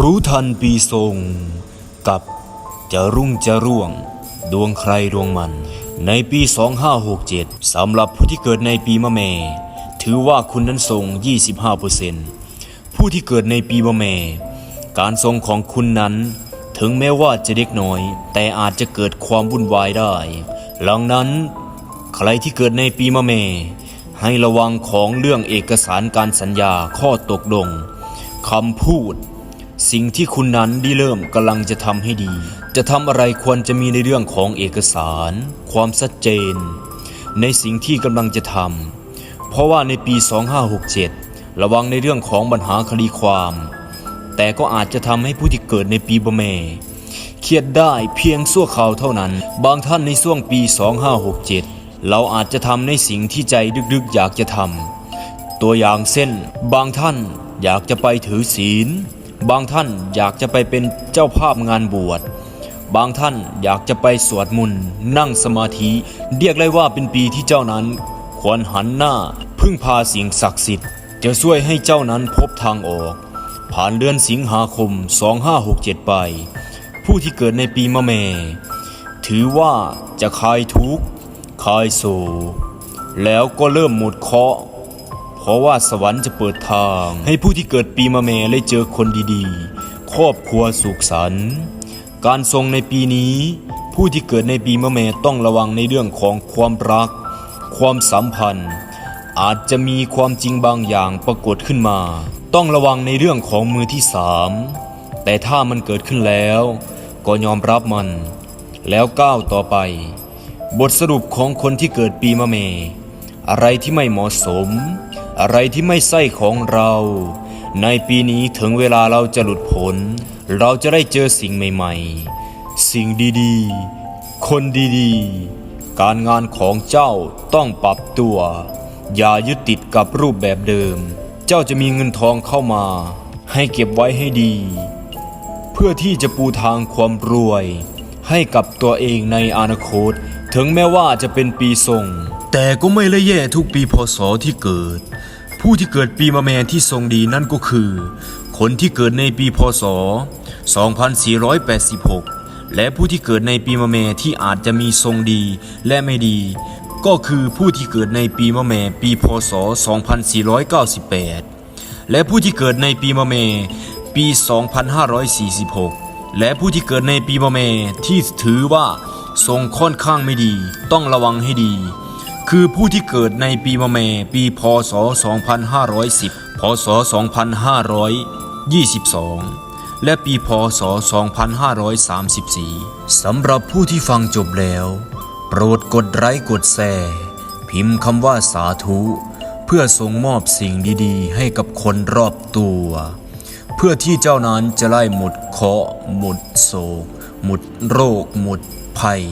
รู้ทันปีทรงกับจะรุ่งจะร่วง ดวงใครดวงมัน ในปี 2567 สำหรับผู้ที่เกิดในปีมะแม่ ถือว่าคุณนั้นทรง 25%ผู้ที่เกิดในปีมะแม่ การทรงของคุณนั้น ถึงแม้ว่าจะเล็กน้อย แต่อาจจะเกิดความวุ่นวายได้ หลังนั้น ใครที่เกิดในปีมะเมให้ระวังของเรื่องเอกสารการสัญญาข้อตกลงคำพูด สิ่งที่คุณนั้นได้เริ่มกำลังจะทำให้ดี จะทำอะไรควรจะมีในเรื่องของเอกสาร ความชัดเจน ในสิ่งที่กำลังจะทำเพราะว่าในปี 2567 ระวังในเรื่องของปัญหาคดีความ แต่ก็อาจจะทำให้ผู้ที่เกิดในปีบะเมเครียดได้เพียงชั่วคราวเท่านั้น บางท่านในช่วงปี 2567 เราอาจจะทำในสิ่งที่ใจดึกๆอยากจะทำตัวอย่างเช่น บางท่านอยากจะไปถือศีล บางท่านอยากจะไปเป็นเจ้าภาพงานบวช บางท่านอยากจะไปสวดมนต์นั่งสมาธิ เรียกได้ว่าเป็นปีที่เจ้านั้น ควรหันหน้า พึ่งพาสิ่งศักดิ์สิทธิ์ จะช่วยให้เจ้านั้นพบทางออก ผ่านเดือนสิงหาคม 2567 ไป ผู้ที่เกิดในปีมะแมถือว่าจะคลายทุกข์คลายโศกแล้วก็เริ่มหมดเคราะห์ เพราะว่าสวรรค์จะเปิดทาง ให้ผู้ที่เกิดปีมะแม่ได้เจอคนดีๆ ครอบครัวสุขสันต์การทรงในปีนี้ ผู้ที่เกิดในปีมะแม่ต้องระวังในเรื่องของความรัก ความสัมพันธ์ อาจจะมีความจริงบางอย่างปรากฏขึ้นมา ต้องระวังในเรื่องของมือที่สามแต่ถ้ามันเกิดขึ้นแล้ว ก็ยอมรับมัน แล้วก้าวต่อไป บทสรุปของคนที่เกิดปีมะเม อะไรที่ไม่เหมาะสม อะไรที่ไม่ใช่ของเรา ในปีนี้ถึงเวลาเราจะหลุดพ้นเราจะได้เจอสิ่งใหม่ๆ สิ่งดีๆ คนดีๆ การงานของเจ้าต้องปรับตัว อย่ายึดติดกับรูปแบบเดิม เจ้าจะมีเงินทองเข้ามา ให้เก็บไว้ให้ดี เพื่อที่จะปูทางความรวย ให้กับตัวเองในอนาคต ถึงแม้ว่าจะเป็นปีทรงแต่ก็ไม่ละแย่ทุกปีพศที่เกิด ผู้ที่เกิดปีมะแม่ที่ทรงดีนั่นก็คือ คนที่เกิดในปีพศ 2486 และผู้ที่เกิดในปีมะแม่ที่อาจจะมีทรงดีและไม่ดี ก็คือผู้ที่เกิดในปีมะแม่ปีพศ 2498 และผู้ที่เกิดในปีมะเมปี 2546 และผู้ที่เกิดในปีมะเมที่ถือว่าทรงค่อนข้างไม่ดี ต้องระวังให้ดี คือผู้ที่เกิดในปีมะเม ปีพศ 2510 พศ 2522 และปีพศ 2534 สำหรับผู้ที่ฟังจบแล้ว โปรดกดไลค์กดแชร์พิมพ์คำว่าสาธุ เพื่อส่งมอบสิ่งดีๆ ให้กับคนรอบตัว เพื่อที่เจ้านั้นจะไล่หมดเคราะห์หมดโศก หมดโรค หมดภัย